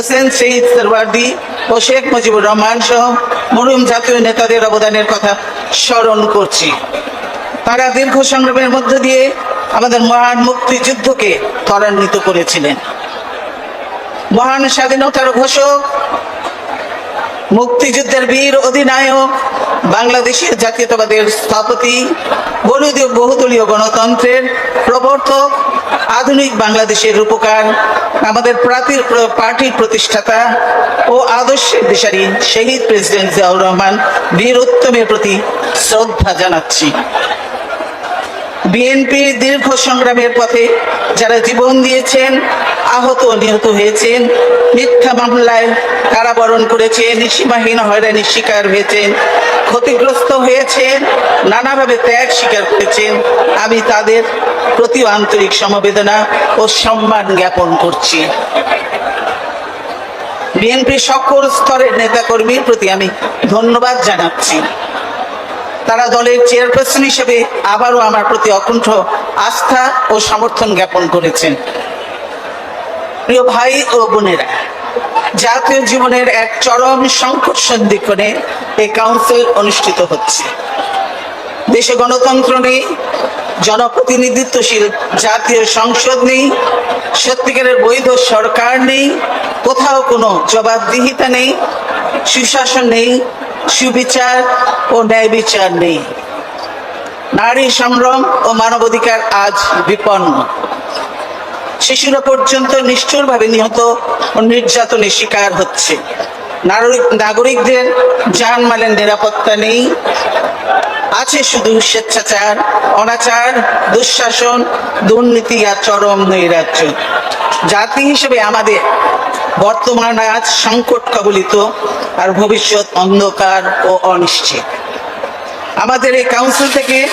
হোসেন শহীদ সরওয়ার্দি ও শেখ মুজিবুর রহমান সহ মরুম জাতীয় নেতাদের অবদানের কথা স্মরণ করছি। তারা দীর্ঘ সংগ্রামের মধ্য দিয়ে আমাদের মহান মুক্তিযুদ্ধকে ত্বরান্বিত করেছিলেন। মহান স্বাধীনতার ঘোষক মুক্তিযুদ্ধের বীর অধিনায়ক, বাংলাদেশের জাতীয়তাবাদের স্থপতি বহুদলীয় গণতন্ত্রের প্রবর্তক, আধুনিক বাংলাদেশের রূপকার, আমাদের প্রাতির পার্টির প্রতিষ্ঠাতা ও আদর্শের দিশারী শহীদ প্রেসিডেন্ট জিয়াউর রহমান বীর উত্তমের প্রতি শ্রদ্ধা জানাচ্ছি। বিএনপি দীর্ঘ সংগ্রামের পথে যারা জীবন দিয়েছেন, আহত নিহত হয়েছেন, মিথ্যা মামলায় কারাবরণ করেছেন, সীমাহীন হয়রানির শিকার হয়েছেন, ক্ষতিগ্রস্ত হয়েছেন, নানাভাবে ত্যাগ স্বীকার করেছেন, আমি তাদের প্রতি আন্তরিক সমবেদনা ও সম্মান জ্ঞাপন করছি। বিএনপি সকল স্তরের নেতাকর্মীর প্রতি আমি ধন্যবাদ জানাচ্ছি। তারা দলের চেয়ারপারসন হিসেবে আবারও আমার প্রতি অকুণ্ঠ আস্থা ও সমর্থন জ্ঞাপন করেছেন। প্রিয় ভাই ও বোনেরা, জাতীয় জীবনের এক চরম সংকট সন্ধিক্ষণে এই কাউন্সিল অনুষ্ঠিত হচ্ছে। দেশে গণতন্ত্র নেই, জনপ্রতিনিধিত্বশীল জাতীয় সংসদ নেই, সত্যিকারের বৈধ সরকার নেই, কোথাও কোনো জবাবদিহিতা নেই, সুশাসন নেই সুবিচার ও ন্যায় বিচার নেই। নারী সংগ্রাম ও মানবাধিকার আজ বিপন্ন। শিশুরা পর্যন্ত নিষ্ঠুরভাবে নিহত ও নির্যাতনের শিকার হচ্ছে। নাগরিক নাগরিকদের জানমালের নিরাপত্তা নেই। আছে শুধু স্বেচ্ছাচার, অনাচার, দুঃশাসন, দুর্নীতি আর চরম নৈরাজ্য। জাতি হিসেবে আমাদের বর্তমান আজ সংকট কবলিত আর ভবিষ্যৎ অন্ধকার ও অনিশ্চিত। আমাদের এই কাউন্সিল থেকে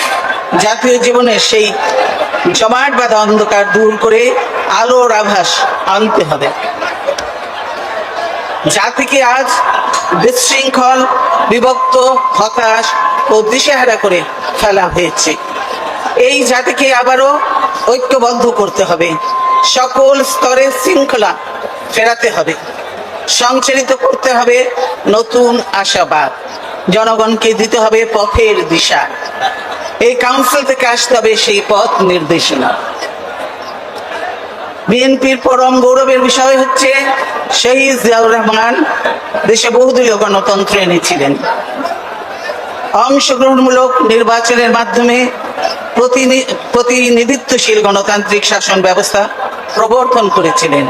জাতীয় জীবনে সেই জমাট বাঁধা অন্ধকার দূর করে আলোর আভাস আনতে হবে। জাতিকে আজ বিশৃঙ্খল, বিভক্ত, হতাশ ও দিশেহারা করে ফেলা হয়েছে। এই জাতিকে আবারও ঐক্যবদ্ধ করতে হবে। সকল স্তরের শৃঙ্খলা ফেরাতে হবে। সংচালিত করতে হবে নতুন আশাবাদ। জনগণকে দিতে হবে পথের দিশা। এই কাউন্সিল থেকে আসতে হবে সেই পথ নির্দেশনা। বিএনপির পরম গৌরবের বিষয় হচ্ছে, শহীদ জিয়াউর রহমান দেশে বহুদলীয় গণতন্ত্র এনেছিলেন। অংশগ্রহণমূলক নির্বাচনের মাধ্যমে প্রতিনি- প্রতিনিধিত্বশীল গণতান্ত্রিক শাসন ব্যবস্থা প্রবর্তন করেছিলেন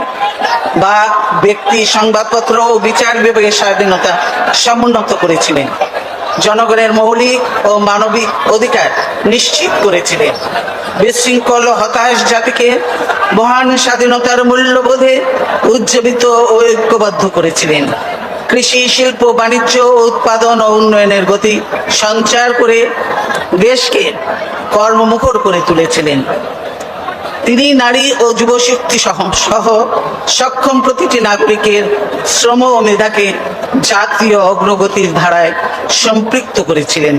বা ব্যক্তি সংবাদপত্র ও বিচার বিভাগের স্বাধীনতা সমুন্নত করেছিলেন। জনগণের মৌলিক ও মানবিক অধিকার নিশ্চিত করেছিলেন। বিশৃঙ্খল হতাশ জাতিকে মহান স্বাধীনতার মূল্যবোধে উজ্জীবিত ও ঐক্যবদ্ধ করেছিলেন। কৃষি, শিল্প, বাণিজ্য, উৎপাদন ও উন্নয়নের গতি সঞ্চার করে দেশকে কর্মমুখর করে তুলেছিলেন। তিনি নারী ও যুব শক্তি সহ সহ সক্ষম প্রতিটি নাগরিকের শ্রম ও মেধাকে জাতীয় অগ্রগতির ধারায় সম্পৃক্ত করেছিলেন।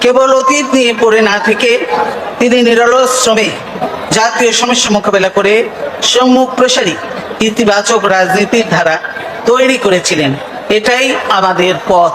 কেবল অতীত নিয়ে পড়ে না থেকে তিনি নিরলস শ্রমে জাতীয় সমস্যা মোকাবেলা করে সম্মুখ প্রসারী ইতিবাচক রাজনীতির ধারা তৈরি করেছিলেন। এটাই আমাদের পথ।